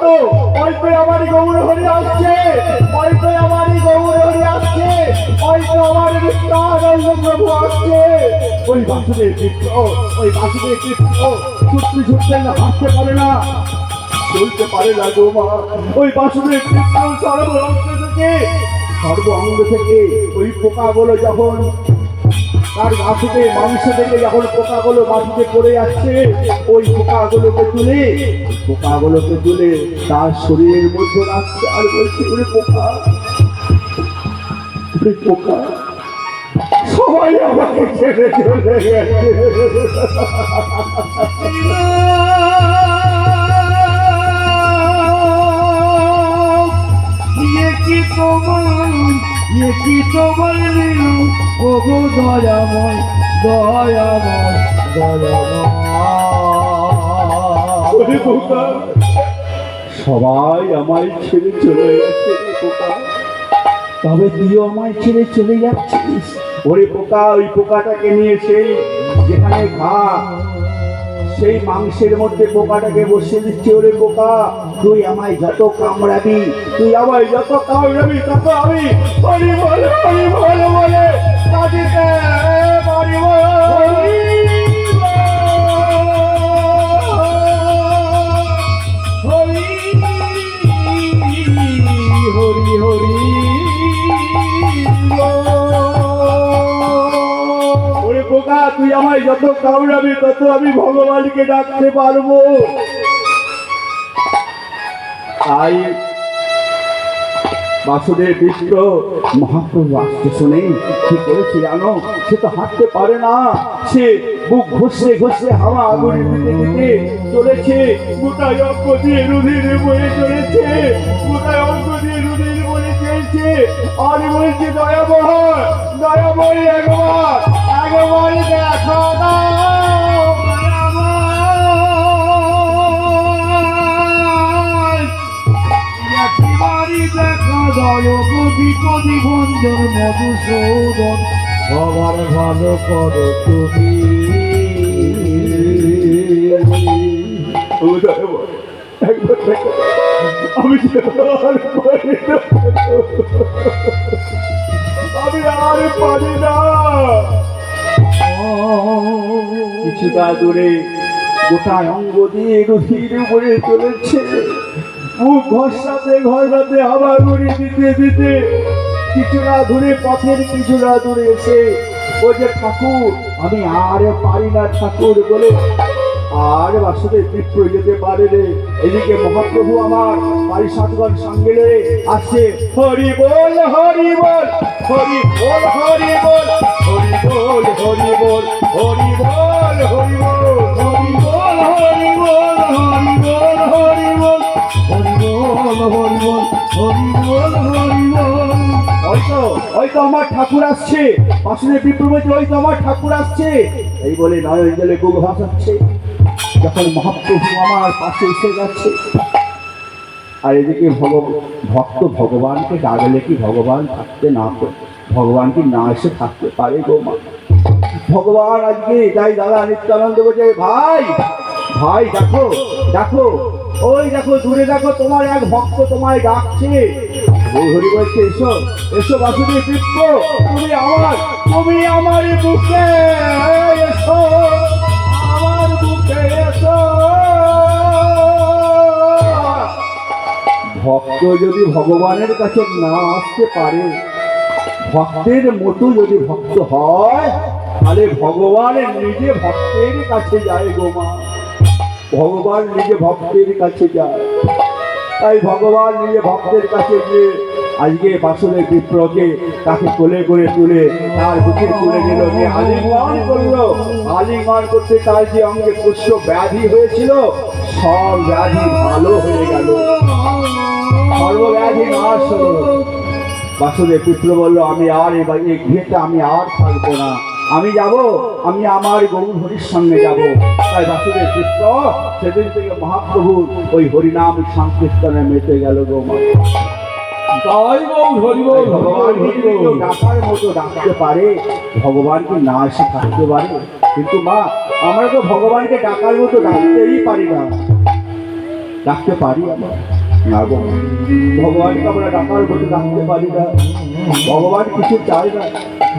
ওই তো ওই তো আমার গৌর হরি আসছে, ওই তো আমার গৌর হরি আসছে, ওই তো আমার নিত্যানন্দ প্রভু আসছে। ওই বাসুদেব কৃষ্ণ, ওই বাসুদেব কৃষ্ণ, ছুটতে ছুটতে না হাঁটতে পারে না। চলতে পারে না গো ওই বাসুদেব কৃষ্ণ সর্ব থেকে, সর্ব অঙ্গ থেকে ওই পোকাগুলো যখন তার মাসুতে মাংস থেকে যখন পোকাগুলো মাটিতে পড়ে যাচ্ছে, ওই পোকাগুলোকে তুলে পোকাগুলোকে তুলে তার শরীরের মধ্যে রাখছে আর বলছে, ওরে পোকা পোকা, সবাই আমাকে ছেড়ে চলে গেছে। তোমার নীলু। ও গো দয়াময় দয়াময় দয়াময়। ওরে সবাই আমায় ছেড়ে চলে গেছে তবে তুইও আমায় ছেড়ে চলে যাচ্ছিস। ওরে পোকা, ওই পোকাটাকে নিয়েছে যেখানে ঘা সেই মাংসের মধ্যে পোকাটাকে বসিয়ে দিচ্ছে, ওরে পোকা। তুই আমায় যত কামড়াবি, তুই আমায় যত কামড়াবি, তত আমি আমায় যত কামড়াবি তত আমি ভগবানকে ডাকতে পারব। তাই বাসুদেব বিষ্ণ, মহাপ্রভু আসতে শুনে কি করেছে জানো? সে তো হাঁটতে পারে না। সে বুক ঘষে ঘষে হাওয়া আগুনে দিতে চলেছে। গোটায় অঙ্গ দিয়ে রুধির বয়ে চলেছে। গোটায় অঙ্গ দিয়ে রুধির বয়ে চলছে। আর বলছে দয়াবহ দয়াবহী একবার বিপদী বন্ধন মধুসূদন সবার ভালো করো তুমি। আমি আমি পারি না। কিছুটা দূরে গোটা অঙ্গ দিয়ে গভীর উপরে চলেছে। মুখ ঘষাতে ঘষাতে হাওয়া ঘুরে দিতে দিতে কিছুটা দূরে, পথের কিছুটা দূরে এসে ও যে ঠাকুর, আমি আর পারি না ঠাকুর বলে আর বাসুদেব বিপ্র যেতে পারে রে এদিকে মহাপ্রভু আমার বাড়ি পারিষদগণ সঙ্গে রে আসছে হরি বল হরি বল হরি বল হরি বল হরি বল হরি বল হরি বল হরি বল হরি বল হরি বল হরি বল হরি বল হরি বল হরি বল হরি বল হরি বল ওই তো ওই তো আমার ঠাকুর আসছে বাসুদেব বিপ্র বলছে ওই তো আমার ঠাকুর আসছে এই বলে নয়ন জলে গুগ ভাসাচ্ছে যখন মহাপ্রভু আমার পাশে এসে যাচ্ছে আর এদিকে ভগ ভক্ত ভগবানকে ডাকলে কি ভগবান থাকতে না? ভগবান কি না এসে থাকতে পারে গো মা ভগবান আজকে তাই দাদা নিত্যানন্দ বলছে, ভাই ভাই, দেখো দেখো, ওই দেখো, দূরে দেখো, তোমার এক ভক্ত তোমায় ডাকছে হরি বলছে, এসো এসো বাসুদেব কৃষ্ণ তুমি আমার তুমি আমার বুকে এসো ভক্ত যদি ভগবানের কাছে না আসতে পারে, ভক্তের মতো যদি ভক্ত হয়, তাহলে ভগবান নিজে ভক্তের কাছে যায় গো মা। ভগবান নিজে ভক্তের কাছে যায়। তাই ভগবান নিজে ভক্তের কাছে গিয়ে আজকে বাসনের বিপ্রকে তাকে কোলে করে তুলে তার বুকের তুলে নিল। নিয়ে আলিঙ্গন করল। আলিঙ্গন করতে তার যে অঙ্গে পুষ্য ব্যাধি হয়েছিল, সব ব্যাধি ভালো হয়ে গেল। সর্বব্যাধি নাশ হলো বাসুদেব পুত্র বলল আমি আর এবার এই গৃহেতে আমি আর থাকব না। আমি যাব আমি আমার গৌর হরির সঙ্গে যাব। তাই বাসুদেব পুত্র সেদিন থেকে মহাপ্রভুর ওই হরিনাম সংকীর্তনে মেতে গেল ডাকার মতো ডাকতে পারে ভগবান কি না এসে থাকতে পারে? কিন্তু মা আমরা তো ভগবানকে ডাকার মতো ডাকতেই পারি না। ডাকতে পারি আমরা। না গো ভগবানকে আমরা ডাকার মতো ডাকতে পারি না। ভগবান কিছু চায় না।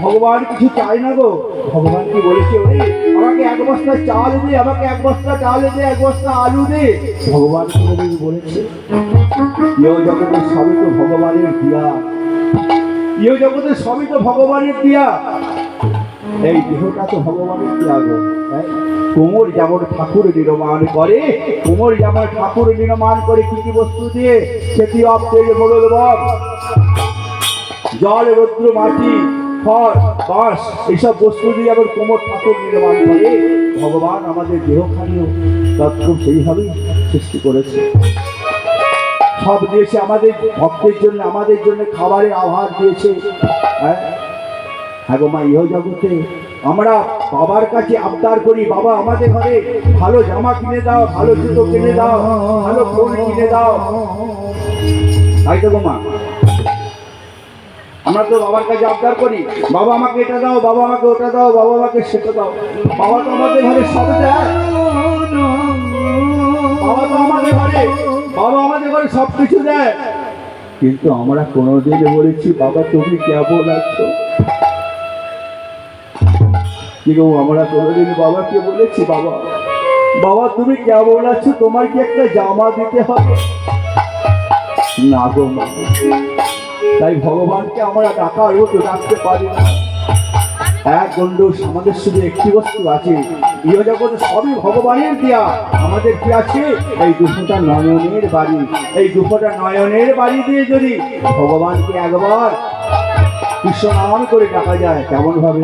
ভগবান কিছু চায় না গো। ভগবান কি বলেছে? ওরে, আমাকে এক বস্তা চাল দে, আমাকে এক বস্তা চাল দে, এক বস্তা আলু দে। ভগবান কি বলেছে? ইহ জগতের সবই তো ভগবানের দিয়া। ইহ জগতের সবই তো ভগবানের দিয়া। এই দেহটা তো ভগবানের দিয়া গো হ্যাঁ? যেমন ঠাকুর নির্মাণ করে, কোমর যেমন ঠাকুর নির্মাণ করে, কি কি বস্তু দিয়ে? সেটি অপ তেজ বলল জল, রৌদ্র, মাটি, খড়, বাঁশ এইসব বস্তু দিয়ে আবার কোমর ঠাকুর নির্মাণ করে। ভগবান আমাদের দেহখানিও তৎক্ষণ সেইভাবেই সৃষ্টি করেছে। সব দিয়েছে আমাদের, ভক্তের জন্য, আমাদের জন্য খাবারের আহার দিয়েছে হ্যাঁ? হ্যাঁ মা ইহ জগতে আমরা বাবার কাছে আবদার করি, বাবা আমাদের ঘরে ভালো জামা কিনে দাও, ভালো জুতো কিনে দাও, ভালো ফোন কিনে দাও। তাই তো মা। আমরা তো বাবার কাছে আবদার করি, বাবা আমাকে এটা দাও, বাবা আমাকে ওটা দাও, বাবা আমাকে সেটা দাও। বাবা তো আমাদের ঘরে সব দেয়। বাবা তো আমাদের ঘরে, বাবা আমাদের ঘরে সব কিছু দেয়। কিন্তু আমরা কোনোদিন বলেছি, বাবা তুমি কেমন আছো? কি গো, আমরা কোনোদিন বাবাকে বলেছি, বাবা বাবা, তুমি কেমন আছো? তোমার কি একটা জামা দিতে হবে? না গো। তাই ভগবানকে আমরা ডাকার মতো ডাকতে পারি না। এক গন্ডুস আমাদের শুধু একটি বস্তু আছে। ইহ জগৎ সবই ভগবানের দেয়া। আমাদের কি আছে? এই দুশোটা নয়নের বাড়ি। এই দুশোটা নয়নের বাড়ি দিয়ে যদি ভগবানকে একবার কৃষ্ণ নাম করে ডাকা যায়, কেমন ভাবে?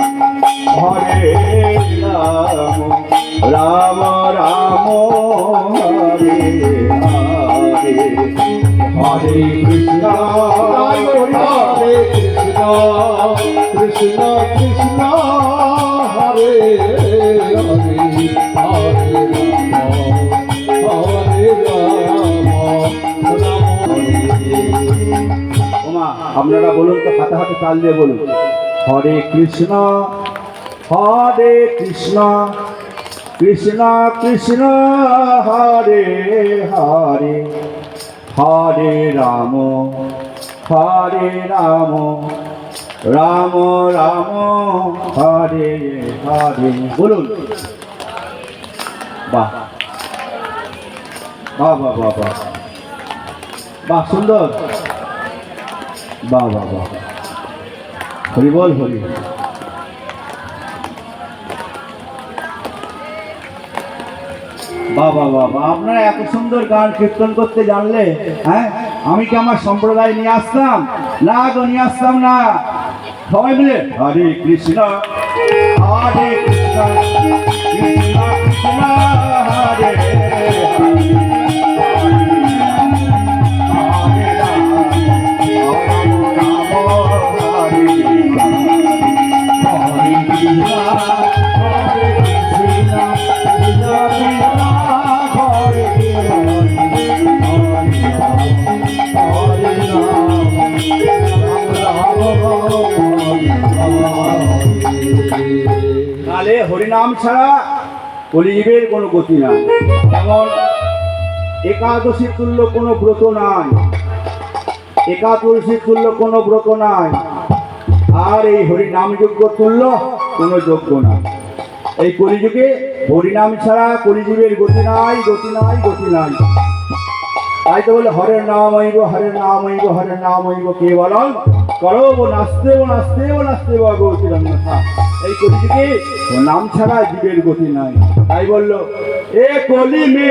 আপনারা বলুন তো, হাতে হাতে তাল দিয়ে বলুন। হরে কৃষ্ণ হরে কৃষ্ণ কৃষ্ণ কৃষ্ণ, হরে হরে হরে রাম হরে রাম রাম রাম, হরে হরে। বলুন। বাহ। বাহ বাহ বাহ বাহ। সুন্দর। হরি আপনারা এত সুন্দর গান কীর্তন করতে জানলে হ্যাঁ আমি কি আমার সম্প্রদায় নিয়ে আসতাম না গো, নিয়ে আসতাম না। সবাই মিলে, হরে কৃষ্ণ হরে কৃষ্ণ কৃষ্ণ কৃষ্ণ, হরে তাহলে হরিনাম ছাড়া কলিজীবের কোনো গতি নাই। যেমন একাদশী তুল্য কোনো ব্রত নাই। একাদশী তুল্য কোনো ব্রত নাই। আর এই হরিনাম যজ্ঞ তুল্য কোনো যোগ্য নাই। এই কলিযুগে হরিনাম ছাড়া কলিযুগের গতি নাই গতি নাই গতি নাই। তাই তো বলে হরের নাম হইব, হরের নাম হইব, হরের নাম হইব, কে বলন করো ও নাচতে ও নাচতে ও নাচতে ও কি এই নাম ছাড়া জীবের গতি নাই। তাই বলল, এ কলি মে